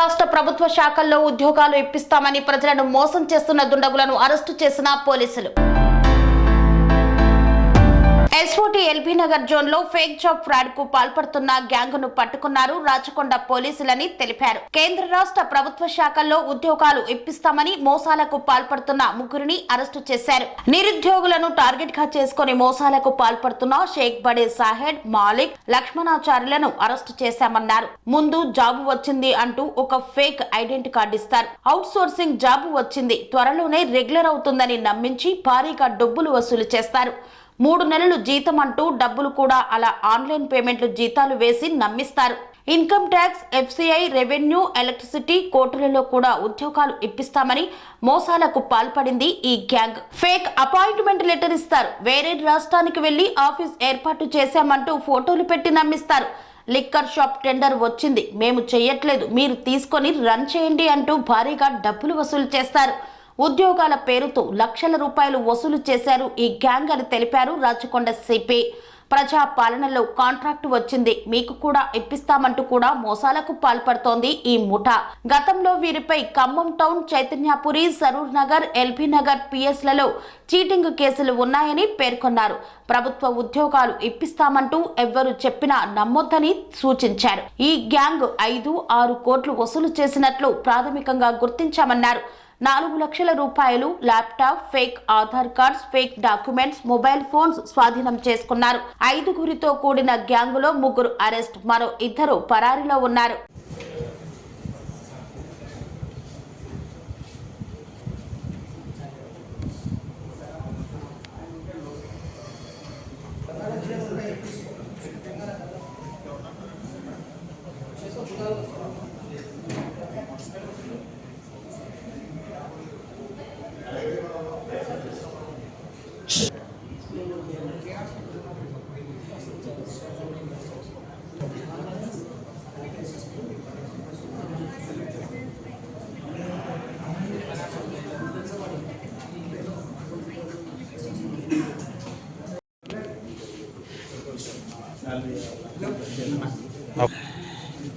రాష్ట్ర ప్రభుత్వ శాఖల్లో ఉద్యోగాలు ఇప్పిస్తామని ప్రజలను మోసం చేస్తున్న దుండగులను అరెస్టు చేసిన పోలీసులు. ఎస్ఓటి ఎల్బీ నగర్ జోన్లో ఫేక్ జాబ్ ఫ్రాడ్కు పాల్పడుతున్న గ్యాంగ్ను పట్టుకున్నారు రాచకొండ పోలీసులని తెలిపారు. కేంద్ర రాష్ట్ర ప్రభుత్వ శాఖల్లో ఉద్యోగాలు ఇప్పిస్తామని మోసాలకు పాల్పడుతున్న ముగ్గురిని అరెస్టు చేశారు. నిరుద్యోగులను టార్గెట్గా చేసుకుని మోసాలకు పాల్పడుతున్న షేక్ బడే సాహెడ్ మాలిక్ లక్ష్మణాచార్యులను అరెస్టు చేశామన్నారు. ముందు జాబు వచ్చింది అంటూ ఒక ఫేక్ ఐడెంటి కార్డు ఇస్తారు. అవుట్ సోర్సింగ్ జాబు వచ్చింది. త్వరలోనే రెగ్యులర్ అవుతుందని నమ్మించి భారీగా డబ్బులు వసూలు చేస్తారు. మూడు నెలలు జీతం అంటూ డబ్బులు కూడా అలా ఆన్లైన్ పేమెంట్లు జీతాలు వేసి నమ్మిస్తారు. Income tax FCI revenue electricity కోర్టులలో కూడా ఉద్యోగాలు ఇప్పిస్తామని మోసాలకు పాల్పడింది ఈ గ్యాంగ్. ఫేక్ అపాయింట్మెంట్ లెటర్ ఇస్తారు. వేరే రాష్ట్రానికి వెళ్ళి ఆఫీస్ ఏర్పాటు చేశామంటూ ఫోటోలు పెట్టి నమ్మిస్తారు. లిక్కర్ షాప్ టెండర్ వచ్చింది. మేము చేయట్లేదు మీరు తీసుకొని రన్ చేయండి అంటూ భారీగా డబ్బులు వసూలు చేస్తారు. ఉద్యోగాల పేరుతో లక్షల రూపాయలు వసూలు చేశారు ఈ గ్యాంగ్ అని తెలిపారు రాచకొండ సిపి. ప్రజా పాలనలో కాంట్రాక్ట్ వచ్చింది. మీకు కూడా ఇప్పిస్తామంటూ కూడా మోసాలకు పాల్పడుతోంది ఈ ముఠా. గతంలో వీరిపై ఖమ్మం టౌన్ చైతన్యపురి సరూర్ నగర్ ఎల్బీ నగర్ పిఎస్లలో చీటింగ్ కేసులు ఉన్నాయని పేర్కొన్నారు. ప్రభుత్వ ఉద్యోగాలు ఇప్పిస్తామంటూ ఎవ్వరు చెప్పినా నమ్మొద్దని సూచించారు. ఈ గ్యాంగ్ ఐదు ఆరు కోట్లు వసూలు చేసినట్లు ప్రాథమికంగా గుర్తించామన్నారు. నాలుగు లక్షల రూపాయలు laptop fake Aadhaar cards fake documents mobile phones స్వాధీనం చేసుకున్నారు. ఐదుగురితో కూడిన గ్యాంగులో ముగ్గురు అరెస్ట్ మరో ఇద్దరు పరారీలో ఉన్నారు.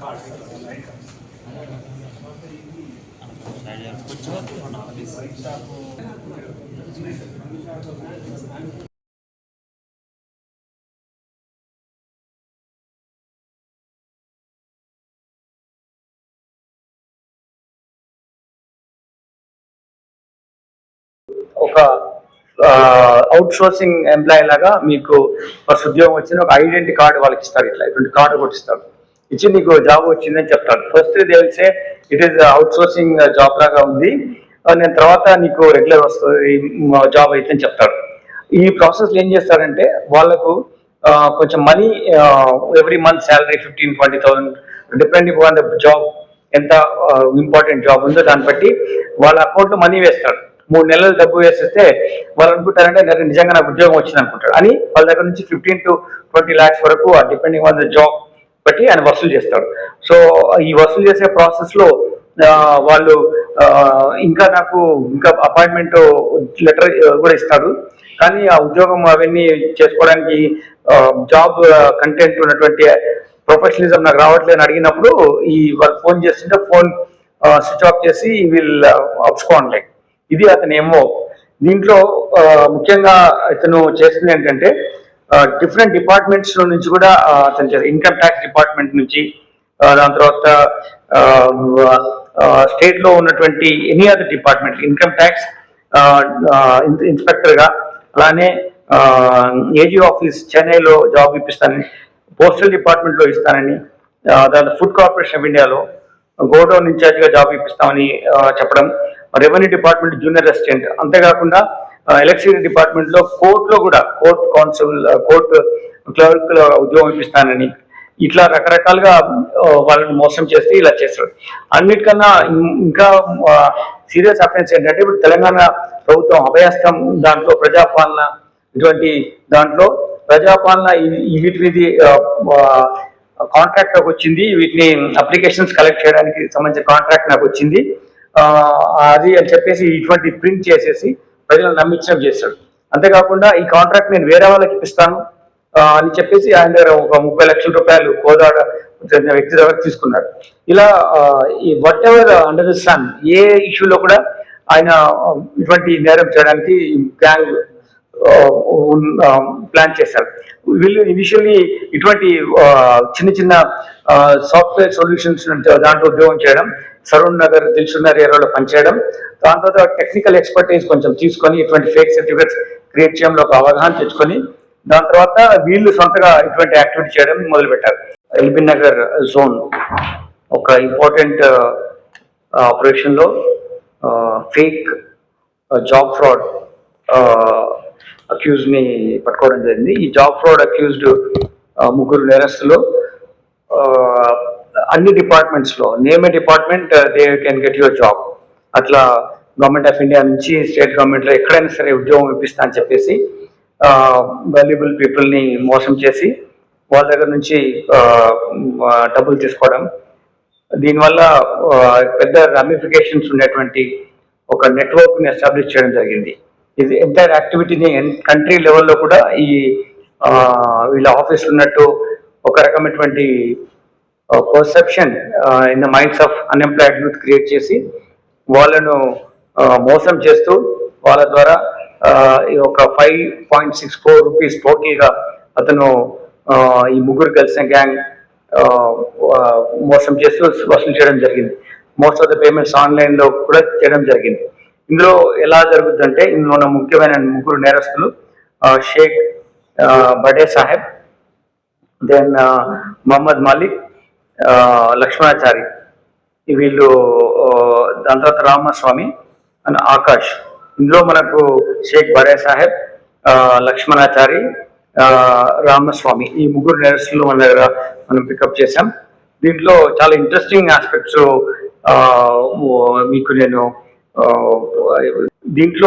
ఒక అవుట్ సోర్సింగ్ ఎంప్లాయీ లాగా మీకు ఫస్ట్ ఉద్యోగం వచ్చిన ఒక ఐడెంటి కార్డు వాళ్ళకి ఇస్తారు ఇట్లా ఇటువంటి కార్డు కూడా ఇచ్చి నీకు జాబ్ వచ్చిందని చెప్తాడు. ఫస్ట్ తెలిసే it is outsourcing job లాగా ఉంది. Uh, నేను తర్వాత నీకు రెగ్యులర్ వస్తుంది జాబ్ అయితే అని చెప్తాడు. ఈ ప్రాసెస్ ఏం చేస్తారంటే వాళ్ళకు uh, కొంచెం money every month salary fifteen twenty thousand depending on the job ఎంత uh, ఇంపార్టెంట్ జాబ్ ఉందో దాన్ని బట్టి వాళ్ళ అకౌంట్లో మనీ వేస్తాడు. మూడు నెలలు డబ్బు వేసేస్తే వాళ్ళు అనుకుంటారంటే నాకు నిజంగా నాకు ఉద్యోగం వచ్చింది అనుకుంటాడు అని వాళ్ళ దగ్గర నుంచి ఫిఫ్టీన్ టు ట్వంటీ ల్యాక్స్ వరకు డిపెండింగ్ ఆన్ ద జాబ్ బట్టి ఆయన వసూలు చేస్తాడు. సో ఈ వసూలు చేసే ప్రాసెస్లో వాళ్ళు ఇంకా నాకు ఇంకా అపాయింట్మెంట్ లెటర్ కూడా ఇస్తాడు. కానీ ఆ ఉద్యోగం అవన్నీ చేసుకోవడానికి జాబ్ కంటెంట్ ఉన్నటువంటి ప్రొఫెషనలిజం నాకు రావట్లేదు అని అడిగినప్పుడు ఈ వాళ్ళు ఫోన్ చేస్తుంటే ఫోన్ స్విచ్ ఆఫ్ చేసి వీళ్ళు అప్స్కోన్ ఇది అతనేమో ఏమో దీంట్లో ముఖ్యంగా ఇతను చేసింది ఏంటంటే డిఫరెంట్ డిపార్ట్మెంట్స్ నుంచి కూడా అతను ఇన్కమ్ ట్యాక్స్ డిపార్ట్మెంట్ నుంచి దాని తర్వాత స్టేట్లో ఉన్నటువంటి any other department income tax ఇన్స్పెక్టర్గా అలానే ఏజీ ఆఫీస్ చెన్నైలో జాబ్ ఇప్పిస్తానని పోస్టల్ డిపార్ట్మెంట్లో ఇస్తానని దాని ఫుడ్ కార్పొరేషన్ ఆఫ్ ఇండియాలో గోడౌన్ ఇన్ఛార్జ్గా జాబ్ ఇప్పిస్తామని చెప్పడం రెవెన్యూ డిపార్ట్మెంట్ జూనియర్ అసిస్టెంట్ అంతేకాకుండా ఎలక్షన్ డిపార్ట్మెంట్లో కోర్టులో కూడా కోర్ట్ కౌన్సిల్ కోర్టు క్లర్క్ ఉద్యోగం ఇప్పిస్తానని ఇట్లా రకరకాలుగా వాళ్ళని మోసం చేస్తే ఇలా చేస్తారు. అన్నిటికన్నా ఇంకా సీరియస్ అఫెన్స్ ఏంటంటే ఇప్పుడు తెలంగాణ ప్రభుత్వం అభయస్థం దాంట్లో ప్రజాపాలన ఇటువంటి దాంట్లో ప్రజాపాలన వీటిని కాంట్రాక్ట్ నాకు వచ్చింది. వీటిని అప్లికేషన్స్ కలెక్ట్ చేయడానికి సంబంధించిన కాంట్రాక్ట్ నాకు వచ్చింది. అది అని చెప్పేసి ఇటువంటి ప్రింట్ చేసేసి ప్రజలను నమ్మించడం చేశాడు అంతేకాకుండా ఈ కాంట్రాక్ట్ నేను వేరే వాళ్ళకి ఇస్తాను అని చెప్పేసి ఆయన దగ్గర ఒక ముప్పై లక్షల రూపాయలు కోదాడ వ్యక్తి దగ్గర తీసుకున్నాడు. ఇలా ఈ whatever under the sun ఏ ఇష్యూలో కూడా ఆయన ఇటువంటి నేరం చేయడానికి గ్యాంగ్ ప్లాన్ చేశారు. వీళ్ళు ఇనిషియల్లీ ఇటువంటి చిన్న చిన్న సాఫ్ట్వేర్ సొల్యూషన్స్ దాంట్లో ఉద్యోగం చేయడం సరూన్ నగర్ దిల్సున్నర్ ఏరియాలో పనిచేయడం. దాని తర్వాత టెక్నికల్ ఎక్స్పర్టైజ్ కొంచెం తీసుకొని ఇటువంటి ఫేక్ సర్టిఫికేట్స్ క్రియేట్ చేయడంలో ఒక అవగాహన తెచ్చుకొని దాని తర్వాత వీళ్ళు సొంతగా ఇటువంటి యాక్టివిటీ చేయడం మొదలుపెట్టారు. ఎల్బీ నగర్ జోన్ ఒక ఇంపార్టెంట్ ఆపరేషన్లో ఫేక్ జాబ్ ఫ్రాడ్ అక్యూజ్ని పట్టుకోవడం జరిగింది. ఈ జాబ్ ఫ్రాడ్ అక్యూజ్డ్ ముగ్గురు నేరస్తులు అన్ని డిపార్ట్మెంట్స్లో name a department they can get your job అట్లా గవర్నమెంట్ ఆఫ్ ఇండియా నుంచి స్టేట్ గవర్నమెంట్లో ఎక్కడైనా సరే ఉద్యోగం ఇప్పిస్తా అని చెప్పేసి వాల్యుబుల్ పీపుల్ని మోసం చేసి వాళ్ళ దగ్గర నుంచి డబ్బులు తీసుకోవడం. దీనివల్ల పెద్ద రమిఫికేషన్స్ ఉండేటువంటి ఒక నెట్వర్క్ని ఎస్టాబ్లిష్ చేయడం జరిగింది. ఇది ఎంటైర్ యాక్టివిటీని కంట్రీ లెవెల్లో కూడా ఈ వీళ్ళ ఆఫీస్ ఉన్నట్టు ఒక రకమైనటువంటి perception in the minds of unemployed youth create చేసి వాళ్ళను మోసం చేస్తూ వాళ్ళ ద్వారా ఈ ఒక five point six four rupees టోటల్గా అతను ఈ ముగ్గురు కలిసిన గ్యాంగ్ మోసం చేస్తూ వసూలు చేయడం జరిగింది. మోస్ట్ ఆఫ్ ద పేమెంట్స్ ఆన్లైన్లో కూడా చేయడం జరిగింది. ఇందులో ఎలా జరుగుతుందంటే ఇందులో ఉన్న ముఖ్యమైన ముగ్గురు నేరస్తులు షేక్ బడే సాహెబ్ దెన్ మహమ్మద్ మాలిక్ లక్ష్మణాచారి. వీళ్ళు దాని తర్వాత రామస్వామి అండ్ ఆకాష్. ఇందులో మనకు షేక్ బరే సాహెబ్ ఆ, లక్ష్మణాచారి ఆ, రామస్వామి. ఈ ముగ్గురు నేరస్తులు మన దగ్గర మనం పికప్ చేసాం దీంట్లో చాలా ఇంట్రెస్టింగ్ ఆస్పెక్ట్స్ మీకు నేను దీంట్లో